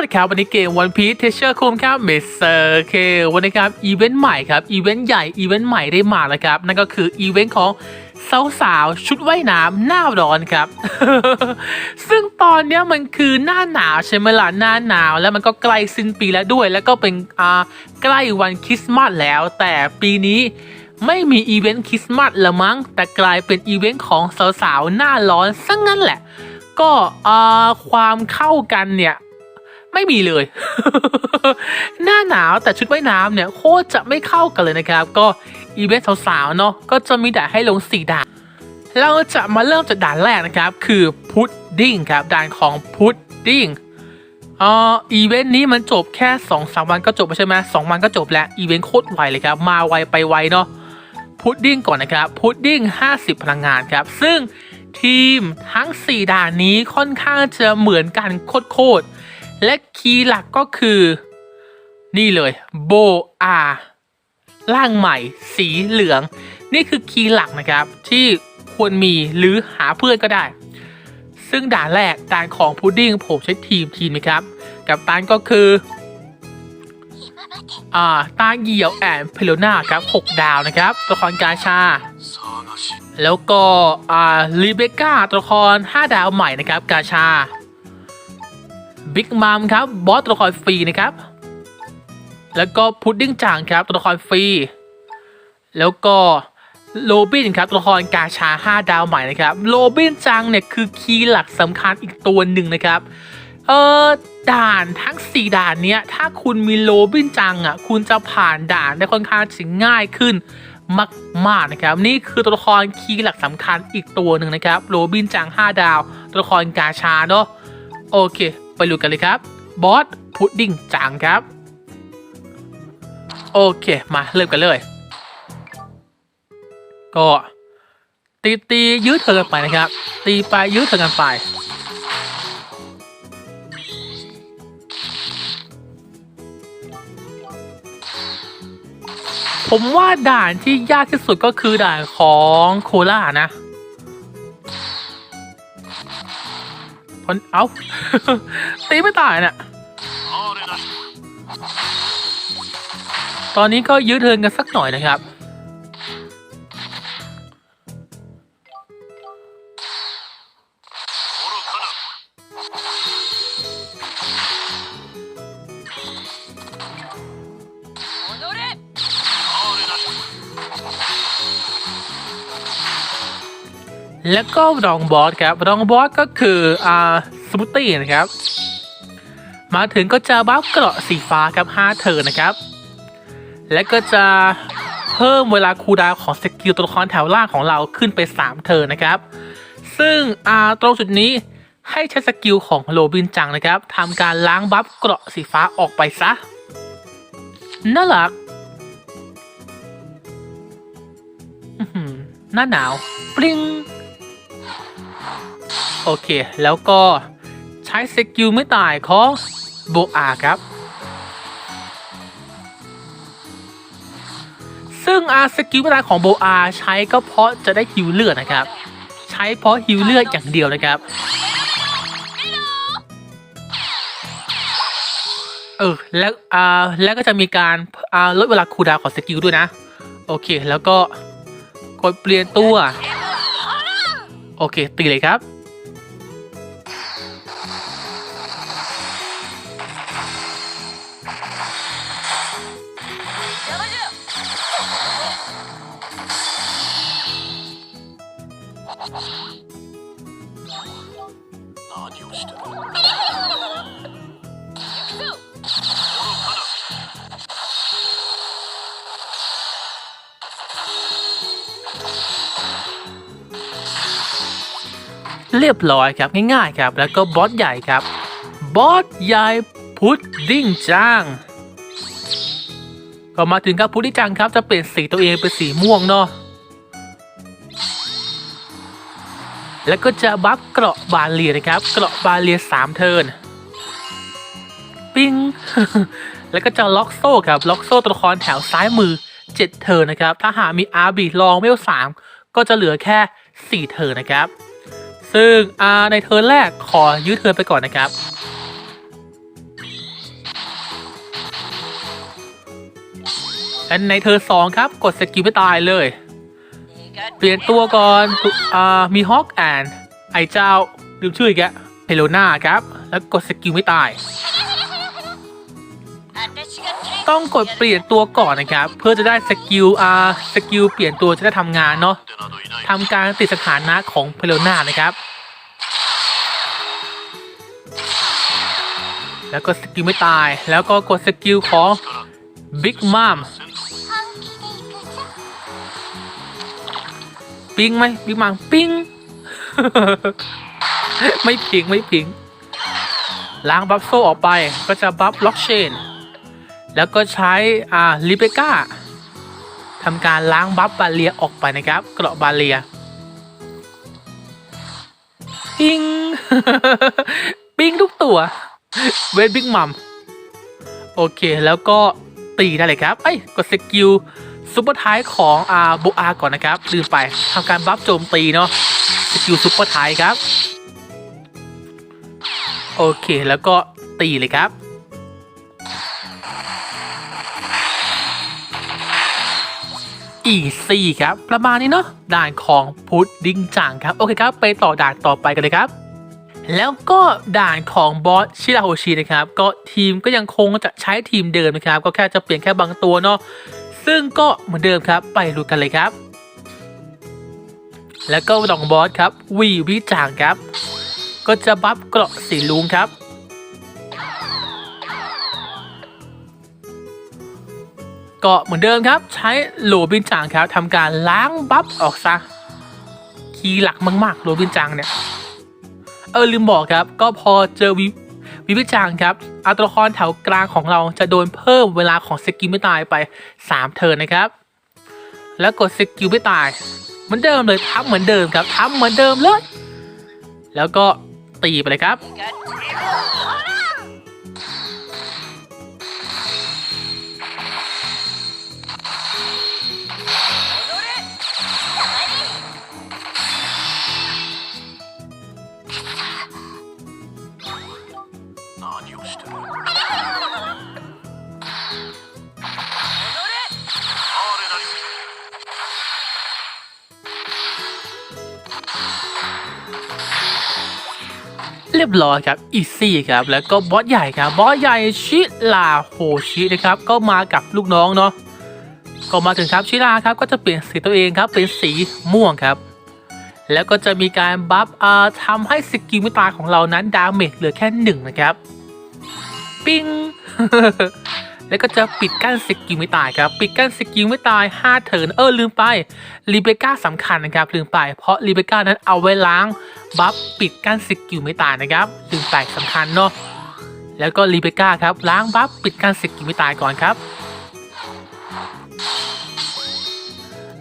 วัสดีครับวันนี้เกม One Piece Treasure คุมครับเมสเซอร์เควันนี้ครับอีเวนต์ใหม่ครับอีเวนต์ใหญ่อีเวนต์ใหม่ได้มาแล้วครับ นั่นก็คืออีเวนต์ของสาวๆชุดว่ายน้ำหน้าร้อนครับ ซึ่งตอนนี้มันคือหน้าหนาวใช่ไหมล่ะหน้าหนาว แล้วมันก็ใกล้สิ้นปีแล้วด้วย แล้วก็เป็นอ่าใกล้วันคริสต์มาสแล้ว แต่ปีนี้ไม่มีอีเวนต์คริสต์มาสละมั้ง แต่กลายเป็นอีเวนต์ของสาวๆหน้าร้อนซะงงั้นแหละ ก็อ่าความเข้ากันเนี่ย ไม่มีเลย หน้าหนาวแต่ชุดว่ายน้ำเนี่ยโคตรจะไม่เข้ากันเลยนะครับ ก็อีเวนต์สาวๆเนาะก็จะมีด่านให้ลงสี่ด่าน เราจะมาเริ่มจากด่านแรกนะครับ คือพุดดิ้งครับด่านของพุดดิ้งอ่ออีเวนต์นี้มันจบแค่2อสวันก็จบใช่ไหมสองวันก็จบแล้วอีเวนต์โคตรไวเลยครับ มาไวไปไวเนาะพุดดิ้งก่อนนะครับพุดดิ้ง 50 พลังงานครับ ซึ่งทีมทั้ง 4 ด่านนี้ค่อนข้างจะเหมือนกันโคตร และคีย์หลักก็คือ นี่เลยโบอาร่างใหม่สีเหลือง นี่คือคีย์หลักนะครับ ที่ควรมีหรือหาเพื่อนก็ได้ ซึ่งด่านแรกด่านของพุดดิ้งผมใช้ทีมทีมนะครับ กับตันก็คืออ่าตาเหี่ยวแอนเพโลนาครับ 6 ดาวนะครับตัวละครกาชา แล้วก็อ่าลีเบก้าตัวละคร 5 ดาวใหม่นะครับกาชา บิ๊กมัมครับบอสตัวละครฟรีนะครับ แล้วก็พุดดิ้งจางครับตัวละครฟรี แล้วก็โรบินครับตัวละครกาชา 5 ดาวใหม่นะครับโรบินจังเนี่ยคือคีย์หลักสำคัญอีกตัวหนึ่งนะครับเออด่านทั้ง 4 ด่านเนี้ยถ้าคุณมีโรบินจังอะคุณจะผ่านด่านได้ค่อนข้างจะง่ายขึ้นมากๆนะครับ นี่คือตัวละครคีย์หลักสำคัญอีกตัวหนึ่งนะครับโรบินจัง 5 ดาว ตัวละครกาชาเนาะโอเค ไปดูกันเลยครับบอสพุดดิ้งจังครับ โอเค มาเริ่มกันเลย ก็ตีตียืดเธอกันไปนะครับ ตีไปยืดเธอกันไป ผมว่าด่านที่ยากที่สุดก็คือด่านของโคล่านะันเอาตีไม่ตายเนี่ยตอนนี้ก็ยืดเทินกันสักหน่อยนะครับ แล้วก็รองบอสครับ รองบอสก็คืออ่าสมูทตี้นะครับ มาถึงก็จะบัฟเกราะสีฟ้าครับ5เทิร์นนะครับ และก็จะเพิ่มเวลาคูลดาวของสกิลตัวละครแถวล่างของเราขึ้นไป 3 เทิร์นนะครับ ซึ่งอ่าตรงจุดนี้ให้ใช้สกิลของโรบินจังนะครับทำการล้างบัฟเกราะสีฟ้าออกไปซะน่ารักหน้าหนาว ปริง โอเค แล้วก็ใช้สกิลไม่ตายของโบอาครับ ซึ่งอาสกิลไม่ตายของโบอาใช้ก็เพราะจะได้ฮิวเลือดนะครับ ใช้เพราะฮิวเลือดอย่างเดียวนะครับ เออ แล้วอ่าแล้วก็จะมีการอ่าลดเวลาคูลดาวของสกิลด้วยนะ โอเค แล้วก็กดเปลี่ยนตัว โอเค ตีเลยครับ เรียบร้อยครับง่ายๆครับ แล้วก็บอสใหญ่ครับ บอสใหญ่พุดดิ้งจังก็มาถึงครับพุดดิ้งจังครับจะเปลี่ยนสีตัวเองเป็นสีม่วงเนาะ แล้วก็จะบัฟเกราะบาเลียนะครับ เกราะบาเลียสามเทิร์นปิ้งแล้วก็จะล็อกโซ่ครับ ล็อกโซ่ตัวละครแถวซ้ายมือ 7 เธอนะครับ ถ้าหากมีอาร์บีลองเวล3ก็จะเหลือแค่ 4 เธอนะครับ ซึ่งอาในเธอแรกขอยืดเธอไปก่อนนะครับ และในเธอ2ครับ กดสกิลไม่ตายเลย เปลี่ยนตัวก่อนอ่ามีฮอกแอนไอเจ้าลืมชื่ออีกแล้วเฮโลนาครับ แล้วกดสกิลไม่ตาย ต้องกดเปลี่ยนตัวก่อนนะครับ เพื่อจะได้สกิลอ่าสกิลเปลี่ยนตัวจะได้ทำงานเนาะทำการติดสถานะของเพโลนานะครับแล้วก็สกิลไม่ตาย แล้วก็กดสกิลของบิ๊กมัม ปิ้งไหมบิ๊กมัมปิ้งไม่พิงไม่พิง ล้างบัฟโซออกไปก็จะบัฟล็อกเชน แล้วก็ใช้อ่าลิเบก้าทำการล้างบัฟบาเลียออกไปนะครับเกราะบาเลียปิ้งปิ้งทุกตัว เวทบิ๊กมัม โอเคแล้วก็ตีได้เลยครับ เอ้ยกดสกิล ซุปเปอร์ท้ายของอาบุอาก่อนนะครับลืมไปทำการบัฟโจมตีเนาะสกิลซุปเปอร์ท้ายครับ โอเคแล้วก็ตีเลยครับอีซี่ครับ ประมาณนี้เนาะด่านของพุดดิ้งจังครับ โอเคครับ ไปต่อด่านต่อไปกันเลยครับ แล้วก็ด่านของบอสชิราโฮชินะครับ ก็ทีมก็ยังคงจะใช้ทีมเดิมนะครับ ก็แค่จะเปลี่ยนแค่บางตัวเนาะ ซึ่งก็เหมือนเดิมครับไปดูกันเลยครับ แล้วก็ดองบอสครับวีวิจางครับ ก็จะบัฟเกราะสีลุงครับ ก็เหมือนเดิมครับใช้โหลบินจางครับทำการล้างบัฟออกซะคีย์หลักมากๆโหลบินจางเนี่ยเออลืมบอกครับ ก็พอเจอวิ วิวิจางครับอัตราคอนแถวกลางของเราจะโดนเพิ่มเวลาของสกิลไม่ตายไป 3 เทิร์นนะครับ แล้วกดสกิลไม่ตายเหมือนเดิมเลยทำเหมือนเดิมครับทำเหมือนเดิมเลย แล้วก็ตีไปเลยครับ Houston. เรียบร้อยครับอีซี่ครับแล้วก็บอสใหญ่ครับบอสใหญ่ชิลาโฮชินะครับก็มากับลูกน้องเนาะก็มาถึงครับชิลาครับก็จะเปลี่ยนสีตัวเองครับเป็นสีม่วงครับ แล้วก็จะมีการบัฟทำให้สกิลมิตาของเรานั้นดาเมจเหลือแค่หนึ่งนะครับ ปิ้ง แล้วก็จะปิดกั้นสกิลไม่ตายครับ ปิดกั้นสกิลไม่ตาย5เทินเออลืมไปรีเบก้าสำคัญนะครับ ลืมไป เพราะรีเบก้านั้นเอาไว้ล้างบัฟปิดกั้นสกิลไม่ตายนะครับ ลืมไปสำคัญเนาะแล้วก็รีเบก้าครับล้างบัฟปิดกั้นสกิลไม่ตายก่อนครับ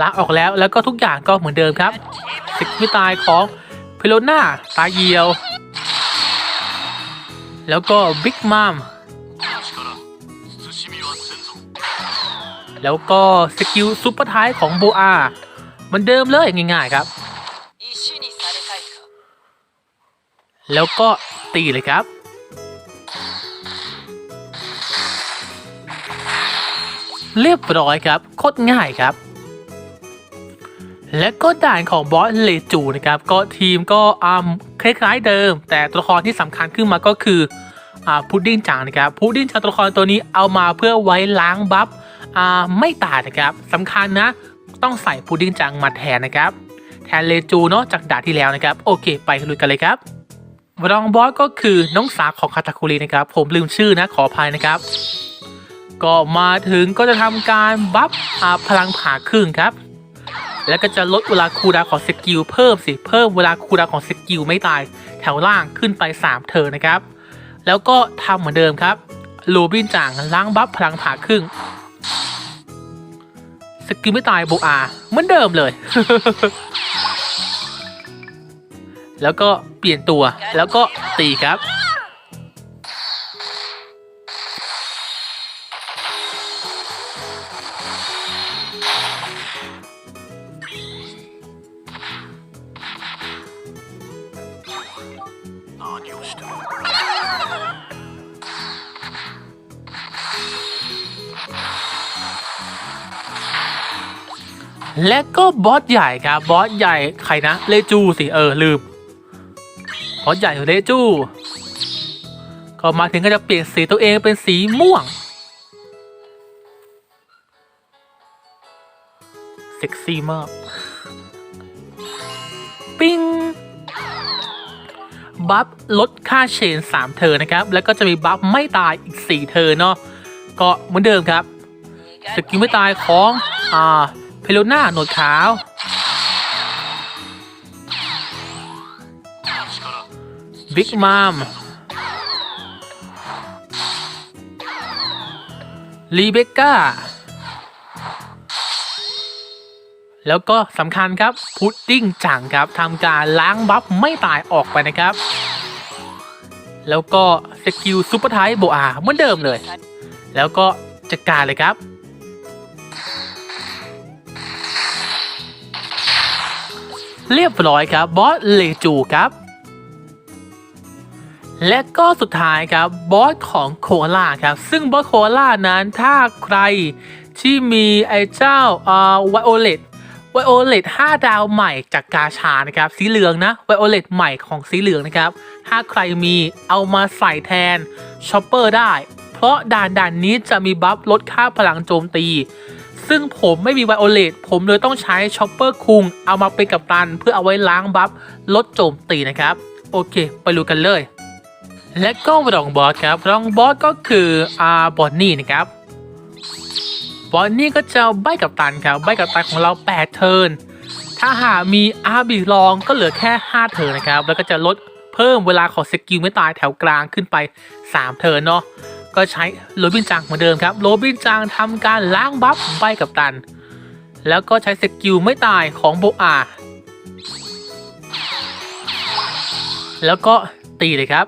ล้างออกแล้วแล้วก็ทุกอย่างก็เหมือนเดิมครับสกิลไม่ตายของเพโลน่าตาเยียว แล้วก็บิ๊กมัมแล้วก็สกิลซุปเปอร์ท้ายของโบอาเหมือนเดิมเลยง่ายๆครับ แล้วก็ตีเลยครับ เรียบร้อยครับโคตรง่ายครับ และก็ด่านของบอสเลจูนะครับก็ทีมก็อ่าคล้ายๆเดิม แต่ตัวละครที่สำคัญขึ้นมาก็คืออ่าพุดดิ้งจังนะครับพุดดิ้งจังตัวละครตัวนี้เอามาเพื่อไว้ล้างบัฟอ่าไม่ตายนะครับสำคัญนะต้องใส่พุดดิ้งจังมาแทนนะครับ แทนเลจูเนาะจากด่านที่แล้วนะครับ โอเคไปลุยกันเลยครับรองบอสก็คือน้องสาวของคาตาคุรินะครับ ผมลืมชื่อนะขออภัยนะครับ ก็มาถึงก็จะทำการบัฟอาพลังผ่าครึ่งครับ แล้วก็จะลดเวลาคูลดาวของสกิลเพิ่มสิ เพิ่มเวลาคูลดาวของสกิลไม่ตาย แถวล่างขึ้นไป 3เทิร์นะครับ แล้วก็ทำเหมือนเดิมครับโรบินจ่างล้างบัฟพลังผ่าครึ่ง สกิลไม่ตายโบอาเหมือนเดิมเลย แล้วก็เปลี่ยนตัวแล้วก็ตีครับ และก็บอสใหญ่ครับบอสใหญ่ใครนะเลจูสิเออลืมบอสใหญ่เลจูก็มาถึงก็จะเปลี่ยนสีตัวเองเป็นสีม่วงเซ็กซี่มากปิ้งบัฟลดค่าเชน 3เทอนะครับ แล้วก็จะมีบัฟไม่ตายอีก 4เทอเนาะก็เหมือนเดิมครับ สกิลไม่ตายของ อ่า เพโลน่าหนวดขาว บิ๊กมามรีเบคก้า แล้วก็สำคัญครับ พุดดิ้งจังครับทำการล้างบัฟไม่ตายออกไปนะครับ แล้วก็สกิลซูเปอร์ไทป์โบอาเหมือนเดิมเลย แล้วก็จัดการเลยครับ เรียบร้อยครับบอสเลจูครับ และก็สุดท้ายครับบอสของโคล่าครับ ซึ่งบอสโคล่านั้นถ้าใครที่มีไอ้เจ้าอ่าไวโอเลตไวโอเลต5ดาวใหม่จากกาชานะครับ สีเหลืองนะไวโอเลตใหม่ของสีเหลืองนะครับ ถ้าใครมีเอามาใส่แทนชอปเปอร์ได้ เพราะด่านด่านนี้จะมีบัฟลดค่าพลังโจมตี ซึ่งผมไม่มีไวโอเลตผมเลยต้องใช้ช็อปเปอร์คุงเอามาเป็นกัปตัน เพื่อเอาไว้ล้างบัฟลดโจมตีนะครับ โอเค ไปดูกันเลย และก็รองบอสครับรองบอสก็คืออาบอนนี่นะครับบอนนี่ก็จะใบกับตันครับใบกับตันของเรา 8 เทิร์นถ้าหากมีอาบีลองก็เหลือแค่ 5 เทิร์นนะครับ แล้วก็จะลดเพิ่มเวลาของสกิลไม่ตายแถวกลางขึ้นไป 3 เทิร์นเนาะ ก็ใช้โรบินจังเหมือนเดิมครับ โรบินจังทำการล้างบัฟใบกับตัน แล้วก็ใช้สกิลไม่ตายของโบอา แล้วก็ตีเลยครับ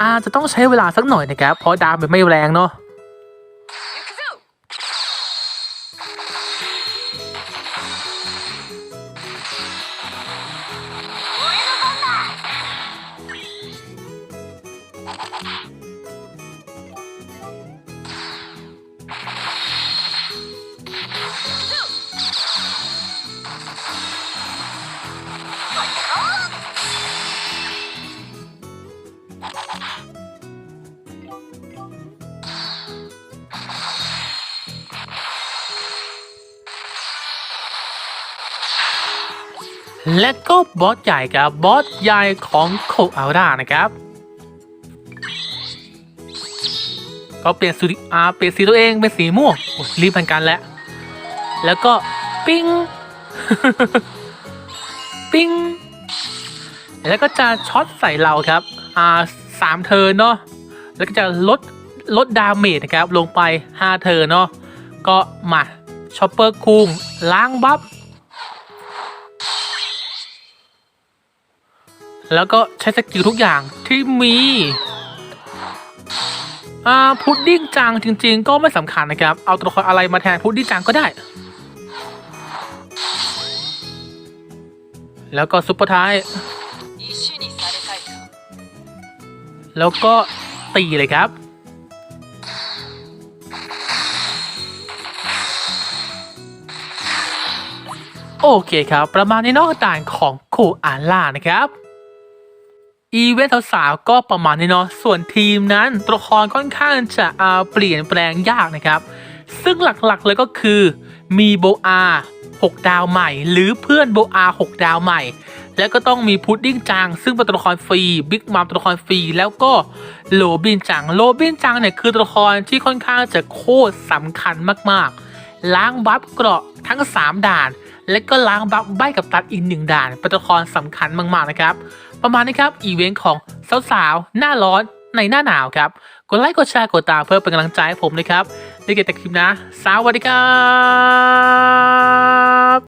อาจจะต้องใช้เวลาสักหน่อยนะครับ เพราะดามันไม่แรงเนาะ Thank you. และก็บอสใหญ่ครับ บอสใหญ่ของโคอาร่านะครับ ก็เปลี่ยนสีอาเปลี่ยนสีตัวเองเป็นสีม่วงรีบเหมือนกันแล้วแล้วก็ปิ้ง ปิ้ง แล้วก็จะช็อตใส่เราครับอ่าสามเทิร์เนาะ แล้วก็จะลดลดดาเมจนะครับ ลงไป 5เทิร์เนาะ ก็มาช็อปเปอร์คุงล้างบัฟ แล้วก็ใช้สกิลทุกอย่างที่มีอ่พุดดิ้งจังจริง ๆ ก็ไม่สำคัญนะครับ เอาตัวละครอะไรมาแทนพุดดิ้งจังก็ได้ แล้วก็ซุปเปอร์ท้าย แล้วก็ตีเลยครับโอเคครับ ประมาณนี้นอกต่างของคู่อาล่านะครับ อีเวนต์สาวๆก็ประมาณนี้เนาะส่วนทีมนั้นตัวละครค่อนข้างจะอ่าเปลี่ยนแปลงยากนะครับ ซึ่งหลักๆเลยก็คือมีโบอา6 ดาวใหม่ หรือเพื่อนโบอา6 ดาวใหม่ แล้วก็ต้องมีพุดดิ้งจัง ซึ่งเป็นตัวละครฟรีบิ๊กมัมตัวละครฟรีแล้วก็โรบินจังโรบินจังเนี่ยคือตัวละครที่ค่อนข้างจะโคตรสำคัญมากๆ ล้างบัฟเกราะทั้ง 3 ด่าน และก็ล้างบัฟใบกับตัดอีกหนึ่งด่านเป็นตัวละครสำคัญมากๆนะครับ ประมาณนี้ครับอีเวนต์ของสาวๆหน้าร้อนในหน้าหนาวครับ กดไลค์กดแชร์กดตามเพื่อเป็นกำลังใจให้ผมนะครับในเกมแต่คลิปนะ สวัสดีครับ